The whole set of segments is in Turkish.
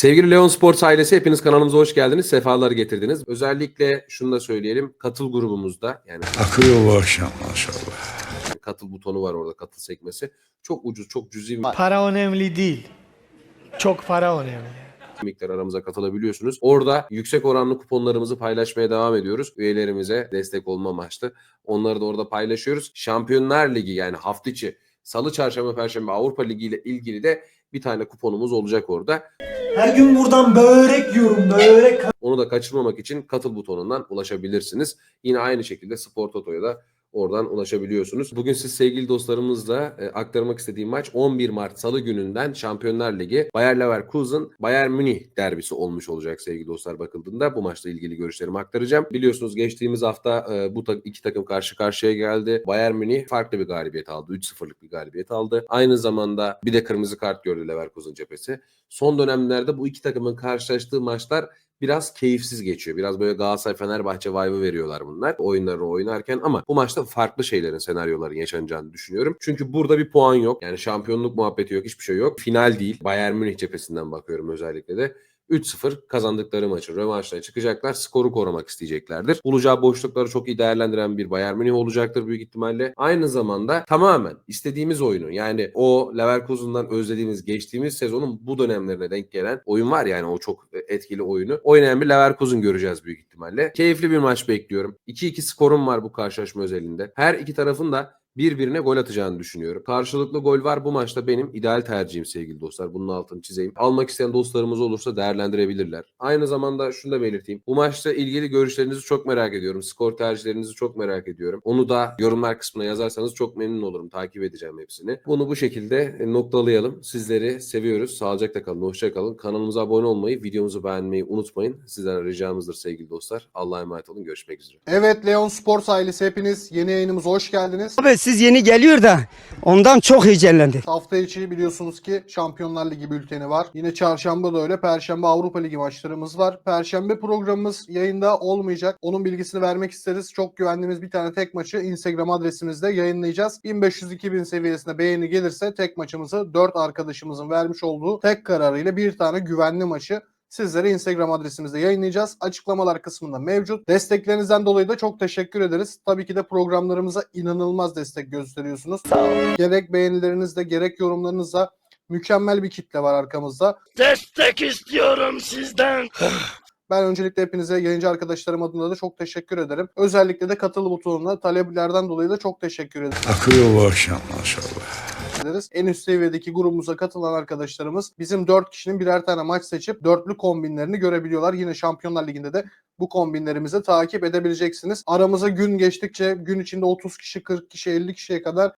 Sevgili Leon Sports ailesi hepiniz kanalımıza hoş geldiniz. Sefalar getirdiniz. Özellikle şunu da söyleyelim. Katıl grubumuzda yani Akıyor bu akşam maşallah. katıl butonu var orada katıl sekmesi. Çok ucuz, çok cüzi bir Para önemli değil. Çok para önemli. miktar aramıza katılabiliyorsunuz. Orada yüksek oranlı kuponlarımızı paylaşmaya devam ediyoruz. Üyelerimize destek olma amaçlı. Onları da orada paylaşıyoruz. Şampiyonlar Ligi yani hafta içi Salı, Çarşamba, Perşembe Avrupa Ligi ile ilgili de bir tane kuponumuz olacak orada. Her gün buradan börek yiyorum börek. Onu da kaçırmamak için katıl butonundan ulaşabilirsiniz. Yine aynı şekilde Spor Toto'ya da oradan ulaşabiliyorsunuz. Bugün siz sevgili dostlarımızla e, aktarmak istediğim maç 11 Mart Salı gününden Şampiyonlar Ligi Bayer Leverkusen Bayern Münih derbisi olmuş olacak sevgili dostlar bakıldığında. Bu maçla ilgili görüşlerimi aktaracağım. Biliyorsunuz geçtiğimiz hafta e, bu ta- iki takım karşı karşıya geldi. Bayern Münih farklı bir galibiyet aldı. 3-0'lık bir galibiyet aldı. Aynı zamanda bir de kırmızı kart gördü Leverkusen cephesi. Son dönemlerde bu iki takımın karşılaştığı maçlar biraz keyifsiz geçiyor. Biraz böyle Galatasaray Fenerbahçe vibe'ı veriyorlar bunlar oyunlarını oynarken ama bu maçta farklı şeylerin senaryoların yaşanacağını düşünüyorum. Çünkü burada bir puan yok. Yani şampiyonluk muhabbeti yok, hiçbir şey yok. Final değil. Bayern Münih cephesinden bakıyorum özellikle de. 3-0 kazandıkları maçın rövanşına çıkacaklar. Skoru korumak isteyeceklerdir. Bulacağı boşlukları çok iyi değerlendiren bir Bayern Münih olacaktır büyük ihtimalle. Aynı zamanda tamamen istediğimiz oyunu yani o Leverkusen'dan özlediğimiz geçtiğimiz sezonun bu dönemlerine denk gelen oyun var yani o çok etkili oyunu. Oynayan bir Leverkusen göreceğiz büyük ihtimalle. Keyifli bir maç bekliyorum. 2-2 skorum var bu karşılaşma özelinde. Her iki tarafın da birbirine gol atacağını düşünüyorum. Karşılıklı gol var bu maçta benim ideal tercihim sevgili dostlar. Bunun altını çizeyim. Almak isteyen dostlarımız olursa değerlendirebilirler. Aynı zamanda şunu da belirteyim. Bu maçla ilgili görüşlerinizi çok merak ediyorum. Skor tercihlerinizi çok merak ediyorum. Onu da yorumlar kısmına yazarsanız çok memnun olurum. Takip edeceğim hepsini. Bunu bu şekilde e, noktalayalım. Sizleri seviyoruz. Sağlıcakla kalın. Hoşça kalın. Kanalımıza abone olmayı, videomuzu beğenmeyi unutmayın. Sizden ricamızdır sevgili dostlar. Allah'a emanet olun. Görüşmek üzere. Evet Leon Sports ailesi hepiniz yeni yayınımıza hoş geldiniz. Abi siz yeni geliyor da ondan çok heyecanlandık. Hafta içi biliyorsunuz ki Şampiyonlar Ligi bülteni var. Yine çarşamba da öyle. Perşembe Avrupa Ligi maçlarımız var. Perşembe programımız yayında olmayacak. Onun bilgisini vermek isteriz. Çok güvendiğimiz bir tane tek maçı Instagram adresimizde yayınlayacağız. 1500-2000 seviyesine beğeni gelirse tek maçımızı 4 arkadaşımızın vermiş olduğu tek kararıyla bir tane güvenli maçı sizlere Instagram adresimizde yayınlayacağız. Açıklamalar kısmında mevcut. Desteklerinizden dolayı da çok teşekkür ederiz. Tabii ki de programlarımıza inanılmaz destek gösteriyorsunuz. Gerek beğenilerinizle gerek yorumlarınızla mükemmel bir kitle var arkamızda. Destek istiyorum sizden. Ben öncelikle hepinize yayıncı arkadaşlarım adına da çok teşekkür ederim. Özellikle de katıl butonuna taleplerden dolayı da çok teşekkür ederim. Akıyor bu akşam maşallah. Ederiz. En üst seviyedeki grubumuza katılan arkadaşlarımız bizim 4 kişinin birer tane maç seçip dörtlü kombinlerini görebiliyorlar. Yine Şampiyonlar Ligi'nde de bu kombinlerimizi takip edebileceksiniz. Aramıza gün geçtikçe gün içinde 30 kişi, 40 kişi, 50 kişiye kadar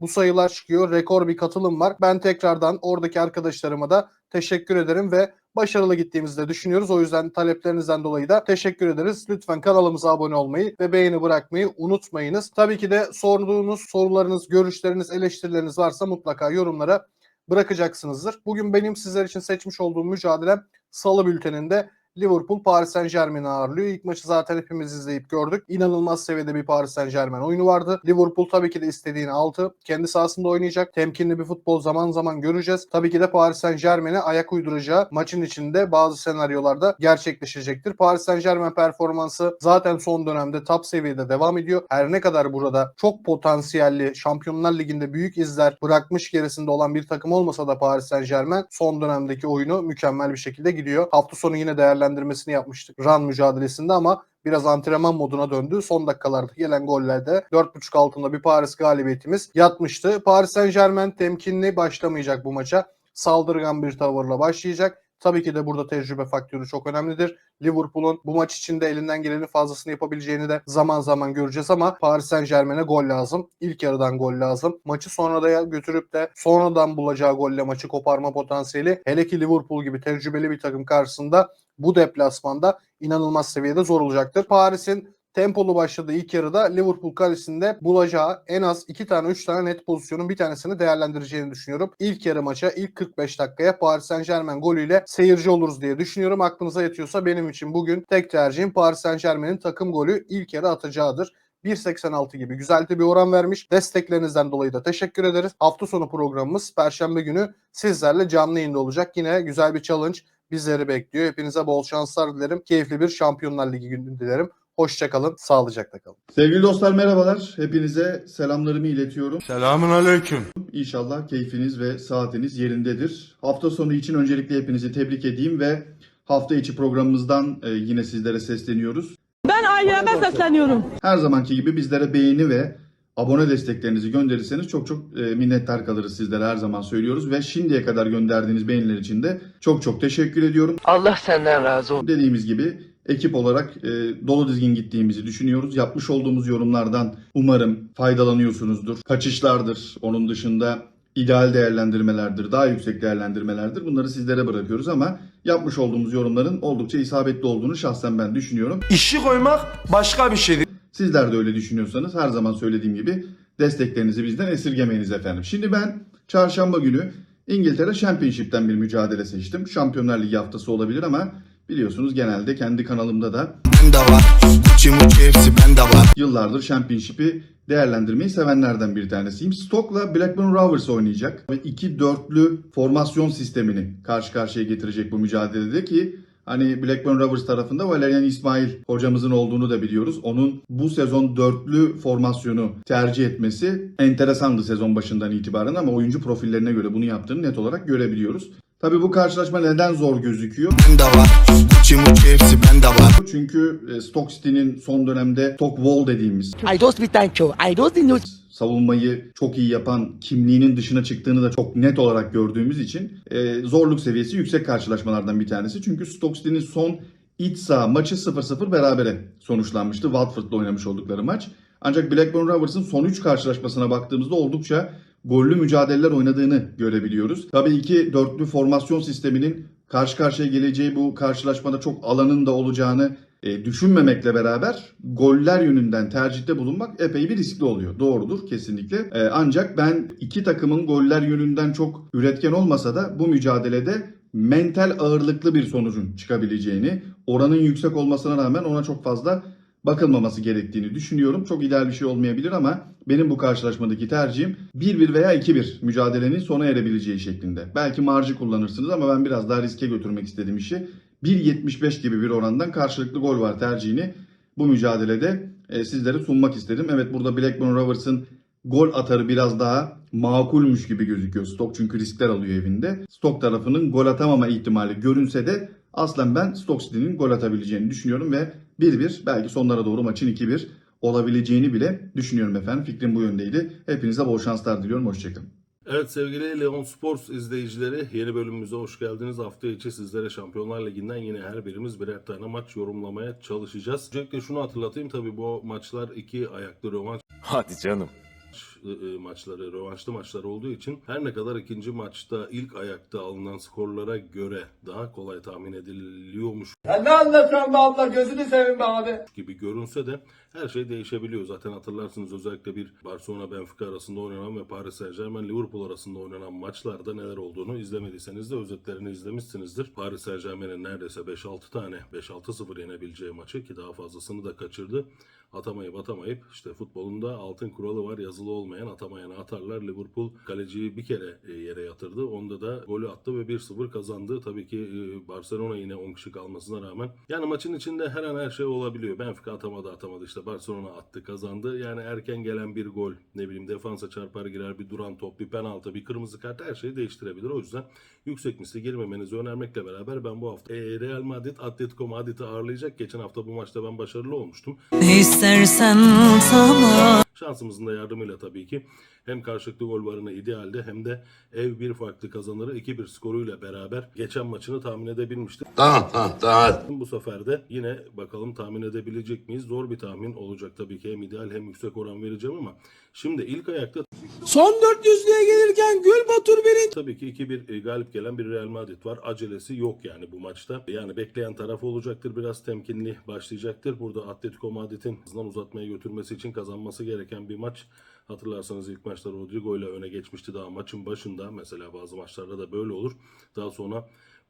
bu sayılar çıkıyor. Rekor bir katılım var. Ben tekrardan oradaki arkadaşlarıma da teşekkür ederim ve başarılı gittiğimizi de düşünüyoruz. O yüzden taleplerinizden dolayı da teşekkür ederiz. Lütfen kanalımıza abone olmayı ve beğeni bırakmayı unutmayınız. Tabii ki de sorduğunuz sorularınız, görüşleriniz, eleştirileriniz varsa mutlaka yorumlara bırakacaksınızdır. Bugün benim sizler için seçmiş olduğum mücadele Salı bülteninde Liverpool Paris Saint Germain'i ağırlıyor. İlk maçı zaten hepimiz izleyip gördük. İnanılmaz seviyede bir Paris Saint Germain oyunu vardı. Liverpool tabii ki de istediğini aldı. Kendi sahasında oynayacak. Temkinli bir futbol zaman zaman göreceğiz. Tabii ki de Paris Saint Germain'e ayak uyduracağı maçın içinde bazı senaryolarda gerçekleşecektir. Paris Saint Germain performansı zaten son dönemde top seviyede devam ediyor. Her ne kadar burada çok potansiyelli Şampiyonlar Ligi'nde büyük izler bırakmış gerisinde olan bir takım olmasa da Paris Saint Germain son dönemdeki oyunu mükemmel bir şekilde gidiyor. Hafta sonu yine değerlendirmesini yapmıştık Ran mücadelesinde ama biraz antrenman moduna döndü. Son dakikalarda gelen gollerde 4.5 altında bir Paris galibiyetimiz yatmıştı. Paris Saint Germain temkinli başlamayacak bu maça. Saldırgan bir tavırla başlayacak. Tabii ki de burada tecrübe faktörü çok önemlidir. Liverpool'un bu maç içinde elinden gelenin fazlasını yapabileceğini de zaman zaman göreceğiz ama Paris Saint Germain'e gol lazım. İlk yarıdan gol lazım. Maçı sonraya götürüp de sonradan bulacağı golle maçı koparma potansiyeli hele ki Liverpool gibi tecrübeli bir takım karşısında bu deplasmanda inanılmaz seviyede zor olacaktır. Paris'in tempolu başladığı ilk yarıda Liverpool kalesinde bulacağı en az 2 tane 3 tane net pozisyonun bir tanesini değerlendireceğini düşünüyorum. İlk yarı maça ilk 45 dakikaya Paris Saint Germain golüyle seyirci oluruz diye düşünüyorum. Aklınıza yatıyorsa benim için bugün tek tercihim Paris Saint Germain'in takım golü ilk yarı atacağıdır. 1.86 gibi güzel de bir oran vermiş. Desteklerinizden dolayı da teşekkür ederiz. Hafta sonu programımız Perşembe günü sizlerle canlı yayında olacak. Yine güzel bir challenge bizleri bekliyor. Hepinize bol şanslar dilerim. Keyifli bir Şampiyonlar Ligi günü dilerim. Hoşçakalın, sağlıcakla kalın. Sevgili dostlar merhabalar. Hepinize selamlarımı iletiyorum. Selamun aleyküm. İnşallah keyfiniz ve saatiniz yerindedir. Hafta sonu için öncelikle hepinizi tebrik edeyim ve hafta içi programımızdan e, yine sizlere sesleniyoruz. Aileme sesleniyorum. Her zamanki gibi bizlere beğeni ve abone desteklerinizi gönderirseniz çok çok e, minnettar kalırız sizlere her zaman söylüyoruz. Ve şimdiye kadar gönderdiğiniz beğeniler için de çok çok teşekkür ediyorum. Allah senden razı olsun. Dediğimiz gibi ekip olarak e, dolu dizgin gittiğimizi düşünüyoruz. Yapmış olduğumuz yorumlardan umarım faydalanıyorsunuzdur. Kaçışlardır, onun dışında ideal değerlendirmelerdir, daha yüksek değerlendirmelerdir. Bunları sizlere bırakıyoruz ama yapmış olduğumuz yorumların oldukça isabetli olduğunu şahsen ben düşünüyorum. İşi koymak başka bir şeydir. Sizler de öyle düşünüyorsanız her zaman söylediğim gibi desteklerinizi bizden esirgemeyiniz efendim. Şimdi ben çarşamba günü İngiltere Championship'ten bir mücadele seçtim. Şampiyonlar Ligi haftası olabilir ama biliyorsunuz genelde kendi kanalımda da var. Gucci hepsi bende var. yıllardır Championship'i değerlendirmeyi sevenlerden bir tanesiyim. Stoke'la Blackburn Rovers oynayacak ve iki dörtlü formasyon sistemini karşı karşıya getirecek bu mücadelede ki hani Blackburn Rovers tarafında Valerian İsmail hocamızın olduğunu da biliyoruz. Onun bu sezon dörtlü formasyonu tercih etmesi enteresandı sezon başından itibaren ama oyuncu profillerine göre bunu yaptığını net olarak görebiliyoruz. Tabii bu karşılaşma neden zor gözüküyor? Bende var. Gucci mucci hepsi bende var. Çünkü e, Stoke City'nin son dönemde Stoke Wall dediğimiz I don't thank you. I don't know. savunmayı çok iyi yapan kimliğinin dışına çıktığını da çok net olarak gördüğümüz için e, zorluk seviyesi yüksek karşılaşmalardan bir tanesi. Çünkü Stoke City'nin son iç saha maçı 0-0 berabere sonuçlanmıştı. Watford'la oynamış oldukları maç. Ancak Blackburn Rovers'ın son 3 karşılaşmasına baktığımızda oldukça gollü mücadeleler oynadığını görebiliyoruz. Tabii iki dörtlü formasyon sisteminin karşı karşıya geleceği bu karşılaşmada çok alanın da olacağını e, düşünmemekle beraber goller yönünden tercihte bulunmak epey bir riskli oluyor. Doğrudur kesinlikle. E, ancak ben iki takımın goller yönünden çok üretken olmasa da bu mücadelede mental ağırlıklı bir sonucun çıkabileceğini, oranın yüksek olmasına rağmen ona çok fazla bakılmaması gerektiğini düşünüyorum. Çok ideal bir şey olmayabilir ama benim bu karşılaşmadaki tercihim 1-1 veya 2-1 mücadelenin sona erebileceği şeklinde. Belki marjı kullanırsınız ama ben biraz daha riske götürmek istedim işi. 1.75 gibi bir orandan karşılıklı gol var tercihini bu mücadelede e, sizlere sunmak istedim. Evet burada Blackburn Rovers'ın gol atarı biraz daha makulmüş gibi gözüküyor Stoke çünkü riskler alıyor evinde. Stoke tarafının gol atamama ihtimali görünse de aslen ben Stoke City'nin gol atabileceğini düşünüyorum ve 1-1 belki sonlara doğru maçın 2-1 olabileceğini bile düşünüyorum efendim. Fikrim bu yöndeydi. Hepinize bol şanslar diliyorum. Hoşçakalın. Evet sevgili Leon Sports izleyicileri yeni bölümümüze hoş geldiniz. Hafta içi sizlere Şampiyonlar Ligi'nden yine her birimiz birer tane maç yorumlamaya çalışacağız. Öncelikle şunu hatırlatayım tabii bu maçlar iki ayaklı rövanş Hadi canım. E, e, maçları, rövanşlı maçlar olduğu için her ne kadar ikinci maçta ilk ayakta alınan skorlara göre daha kolay tahmin ediliyormuş Ya ne anlatıyorsun be abla gözünü seveyim be abi. gibi görünse de her şey değişebiliyor. Zaten hatırlarsınız özellikle bir Barcelona Benfica arasında oynanan ve Paris Saint Germain Liverpool arasında oynanan maçlarda neler olduğunu izlemediyseniz de özetlerini izlemişsinizdir. Paris Saint Germain'in neredeyse 5-6 tane 5-6-0 yenebileceği maçı ki daha fazlasını da kaçırdı. Atamayıp atamayıp işte futbolunda altın kuralı var yazılı olmayan atamayana atarlar. Liverpool kaleciyi bir kere e, yere yatırdı. Onda da golü attı ve 1-0 kazandı. Tabii ki e, Barcelona yine 10 kişi kalmasına rağmen. Yani maçın içinde her an her şey olabiliyor. Benfica atamadı atamadı işte Barcelona attı kazandı. Yani erken gelen bir gol ne bileyim defansa çarpar girer bir duran top bir penaltı bir kırmızı kart her şeyi değiştirebilir. O yüzden yüksek misli girmemenizi önermekle beraber ben bu hafta e, Real Madrid Atletico Madrid'i ağırlayacak. Geçen hafta bu maçta ben başarılı olmuştum. Ne istersen. Şansımızın da yardımıyla tabii ki hem karşılıklı gol varını idealde hem de ev bir farklı kazanırı 2-1 skoruyla beraber geçen maçını tahmin edebilmiştim. Tamam tamam tamam. Bu sefer de yine bakalım tahmin edebilecek miyiz? Zor bir tahmin olacak tabii ki hem ideal hem yüksek oran vereceğim ama şimdi ilk ayakta Son 400'lüğe gelirken Gül Batur birinci. tabii ki 2-1 e, galip gelen bir Real Madrid var. Acelesi yok yani bu maçta. Yani bekleyen taraf olacaktır. Biraz temkinli başlayacaktır. Burada Atletico Madrid'in hızdan uzatmaya götürmesi için kazanması gereken bir maç. Hatırlarsanız ilk maçta Rodrigo ile öne geçmişti daha maçın başında. Mesela bazı maçlarda da böyle olur. Daha sonra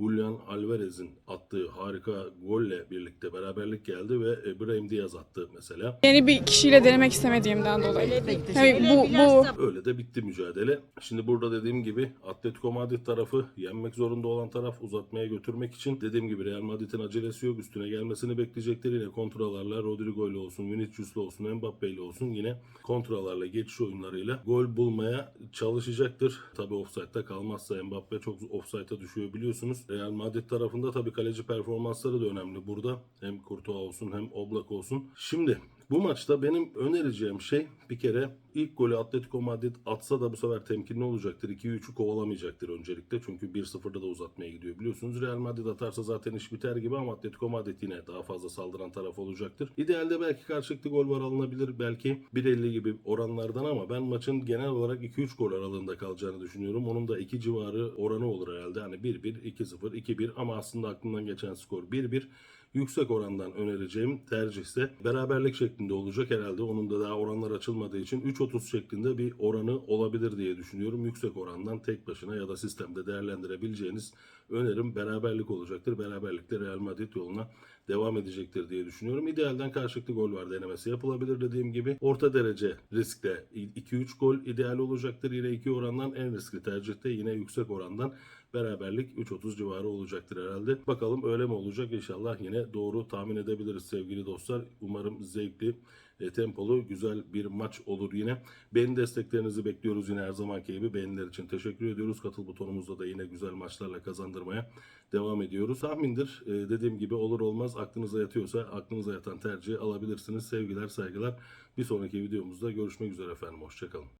Julian Alvarez'in attığı harika golle birlikte beraberlik geldi ve e, Brahim Diaz attı mesela. Yeni bir kişiyle denemek istemediğimden dolayı. Tabii bu, bu Öyle de bitti mücadele. Şimdi burada dediğim gibi Atletico Madrid tarafı yenmek zorunda olan taraf uzatmaya götürmek için dediğim gibi Real Madrid'in acelesi yok. Üstüne gelmesini bekleyecekler. Yine kontralarla Rodrigo ile olsun, Vinicius'la olsun, Mbappe ile olsun yine kontralarla geçiş oyunlarıyla gol bulmaya çalışacaktır. Tabi offside'da kalmazsa Mbappe çok offside'a düşüyor biliyorsunuz. Real Madrid tarafında tabi kaleci performansları da önemli burada. Hem Courtois olsun hem Oblak olsun. Şimdi bu maçta benim önereceğim şey bir kere ilk golü Atletico Madrid atsa da bu sefer temkinli olacaktır. 2-3'ü kovalamayacaktır öncelikle. Çünkü 1-0'da da uzatmaya gidiyor biliyorsunuz. Real Madrid atarsa zaten iş biter gibi ama Atletico Madrid yine daha fazla saldıran taraf olacaktır. İdealde belki karşılıklı gol var alınabilir. Belki 1.50 gibi oranlardan ama ben maçın genel olarak 2-3 gol aralığında kalacağını düşünüyorum. Onun da 2 civarı oranı olur herhalde. Hani 1-1, 2-0, 2-1 ama aslında aklımdan geçen skor 1-1 yüksek orandan önereceğim tercih ise beraberlik şeklinde olacak herhalde. Onun da daha oranlar açılmadığı için 3.30 şeklinde bir oranı olabilir diye düşünüyorum. Yüksek orandan tek başına ya da sistemde değerlendirebileceğiniz önerim beraberlik olacaktır. Beraberlikte Real Madrid yoluna devam edecektir diye düşünüyorum. İdealden karşılıklı gol var denemesi yapılabilir dediğim gibi. Orta derece riskte 2-3 gol ideal olacaktır. Yine 2 orandan en riskli tercihte yine yüksek orandan beraberlik 3.30 civarı olacaktır herhalde. Bakalım öyle mi olacak inşallah yine doğru tahmin edebiliriz sevgili dostlar. Umarım zevkli, e, tempolu, güzel bir maç olur yine. Beğeni desteklerinizi bekliyoruz yine her zamanki gibi. Beğeniler için teşekkür ediyoruz. Katıl butonumuzda da yine güzel maçlarla kazandırmaya devam ediyoruz. Tahmindir. E, dediğim gibi olur olmaz aklınıza yatıyorsa aklınıza yatan tercihi alabilirsiniz. Sevgiler, saygılar. Bir sonraki videomuzda görüşmek üzere efendim. Hoşçakalın.